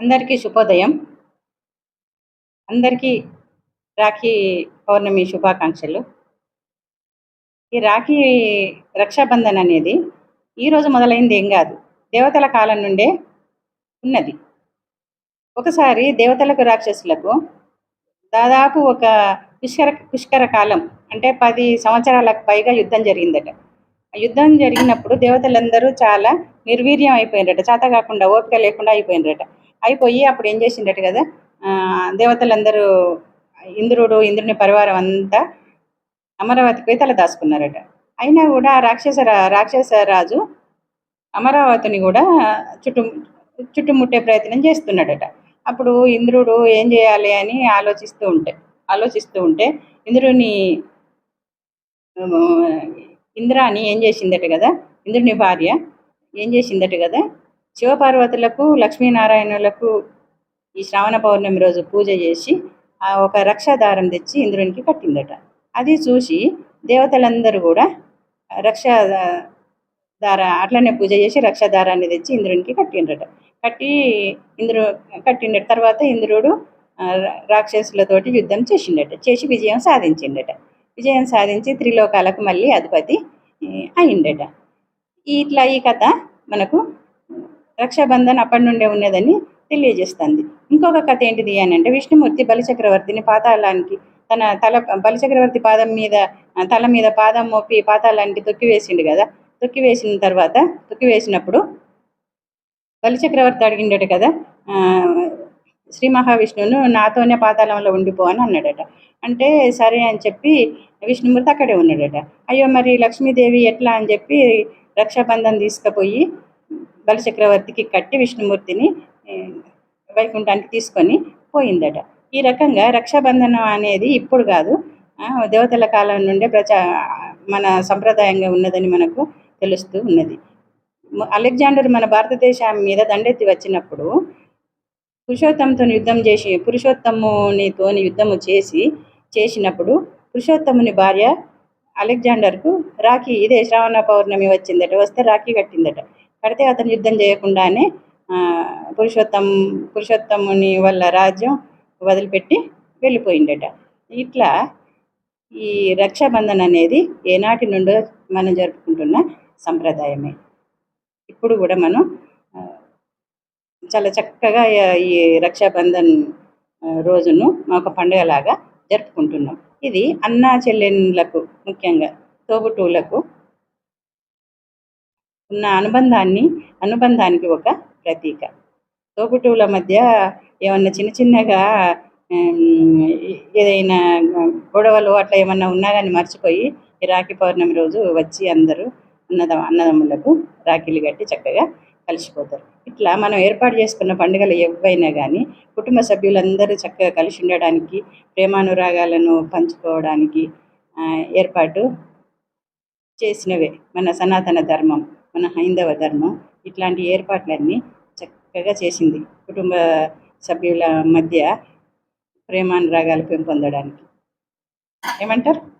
అందరికీ శుభోదయం. అందరికీ రాఖీ పౌర్ణమి శుభాకాంక్షలు. ఈ రాఖీ రక్షాబంధన్ అనేది ఈరోజు మొదలైంది ఏం కాదు. దేవతల కాలం నుండే ఉన్నది. ఒకసారి దేవతలకు రాక్షసులకు దాదాపు ఒక పుష్కర పుష్కర కాలం అంటే పది సంవత్సరాలకు పైగా యుద్ధం జరిగిందట. యుద్ధం జరిగినప్పుడు దేవతలందరూ చాలా నిర్వీర్యం అయిపోయినరట. చేత కాకుండా ఓపిక లేకుండా అయిపోయినరట. అయిపోయి అప్పుడు ఏం చేసిండట కదా దేవతలందరూ ఇంద్రుడు ఇంద్రుని పరివారం అంతా అమరావతిపై తల దాచుకున్నారట. అయినా కూడా రాక్షస రాక్షస రాజు అమరావతిని కూడా చుట్టు చుట్టుముట్టే ప్రయత్నం చేస్తున్నాడట. అప్పుడు ఇంద్రుడు ఏం చేయాలి అని ఆలోచిస్తూ ఉంటే ఆలోచిస్తూ ఉంటే ఇంద్రుని ఇంద్రాని ఏం చేసిందట కదా ఇంద్రుని భార్య ఏం చేసిందట కదా శివపార్వతులకు లక్ష్మీనారాయణులకు ఈ శ్రావణ పౌర్ణమి రోజు పూజ చేసి ఆ ఒక రక్షాదారం తెచ్చి ఇంద్రునికి కట్టిందట. అది చూసి దేవతలందరూ కూడా రక్ష దార అట్లనే పూజ చేసి రక్షాదారాన్ని తెచ్చి ఇంద్రునికి కట్టిండట కట్టి ఇంద్రు కట్టిండట తర్వాత ఇంద్రుడు రాక్షసులతోటి యుద్ధం చేసిండట. చేసి విజయం సాధించిండట. విజయం సాధించి త్రిలోకాలకు మళ్ళీ అధిపతి అయిండట. ఇట్లా ఈ కథ మనకు రక్షాబంధన్ అప్పటి నుండే ఉన్నదని తెలియజేస్తుంది. ఇంకొక కథ ఏంటిది అని అంటే విష్ణుమూర్తి బలిచక్రవర్తిని పాతాళానికి తన తల బలిచక్రవర్తి పాదం మీద తల మీద పాదం మోపి పాతాళానికి తొక్కి వేసిండు కదా. తొక్కి వేసిన తర్వాత తొక్కి వేసినప్పుడు బలిచక్రవర్తి అడిగిండట కదా శ్రీ మహావిష్ణువును నాతోనే పాతాళంలో ఉండిపో అని అన్నాడట. అంటే సరే అని చెప్పి విష్ణుమూర్తి అక్కడే ఉన్నాడట. అయ్యో మరి లక్ష్మీదేవి ఎట్లా అని చెప్పి రక్షాబంధం తీసుకుపోయి బలచక్రవర్తికి కట్టి విష్ణుమూర్తిని వైకుంఠానికి తీసుకొని పోయిందట. ఈ రకంగా రక్షాబంధనం అనేది ఇప్పుడు కాదు. దేవతల కాలం నుండే ప్రచా మన సంప్రదాయంగా ఉన్నదని మనకు తెలుస్తూ ఉన్నది. అలెగ్జాండర్ మన భారతదేశం మీద దండెత్తి వచ్చినప్పుడు పురుషోత్తంతో యుద్ధం చేసి పురుషోత్తమునితోని యుద్ధము చేసి చేసినప్పుడు పురుషోత్తముని భార్య అలెగ్జాండర్కు రాఖీ ఇదే శ్రావణ పౌర్ణమి వచ్చిందట వస్తే రాఖీ కట్టిందట. కడితే అతను యుద్ధం చేయకుండానే పురుషోత్తం పురుషోత్తముని వల్ల రాజ్యం వదిలిపెట్టి వెళ్ళిపోయిండట. ఇట్లా ఈ రక్షాబంధన్ అనేది ఏనాటి నుండో మనం జరుపుకుంటున్న సంప్రదాయమే. ఇప్పుడు కూడా మనం చాలా చక్కగా ఈ రక్షాబంధన్ రోజును ఒక పండుగలాగా జరుపుకుంటున్నాం. ఇది అన్నా చెల్లెళ్ళకు ముఖ్యంగా తోబుటూలకు ఉన్న అనుబంధాన్ని అనుబంధానికి ఒక ప్రతీక. తోబుటూల మధ్య ఏమన్నా చిన్న చిన్నగా ఏదైనా గొడవలు అట్లా ఏమన్నా ఉన్నా కానీ మర్చిపోయి ఈ రాఖీ పౌర్ణమి రోజు వచ్చి అందరూ అన్నద అన్నదమ్ములకు రాఖీలు కట్టి చక్కగా కలిసిపోతారు. ఇట్లా మనం ఏర్పాటు చేసుకున్న పండుగలు ఎవైనా కానీ కుటుంబ సభ్యులందరూ చక్కగా కలిసి ఉండడానికి ప్రేమానురాగాలను పంచుకోవడానికి ఏర్పాటు చేసినవే మన సనాతన ధర్మం. మన హైందవ ధర్మం ఇట్లాంటి ఏర్పాట్లన్నీ చక్కగా చేసింది. కుటుంబ సభ్యుల మధ్య ప్రేమానురాగాలు పెంపొందడానికి. ఏమంటారు?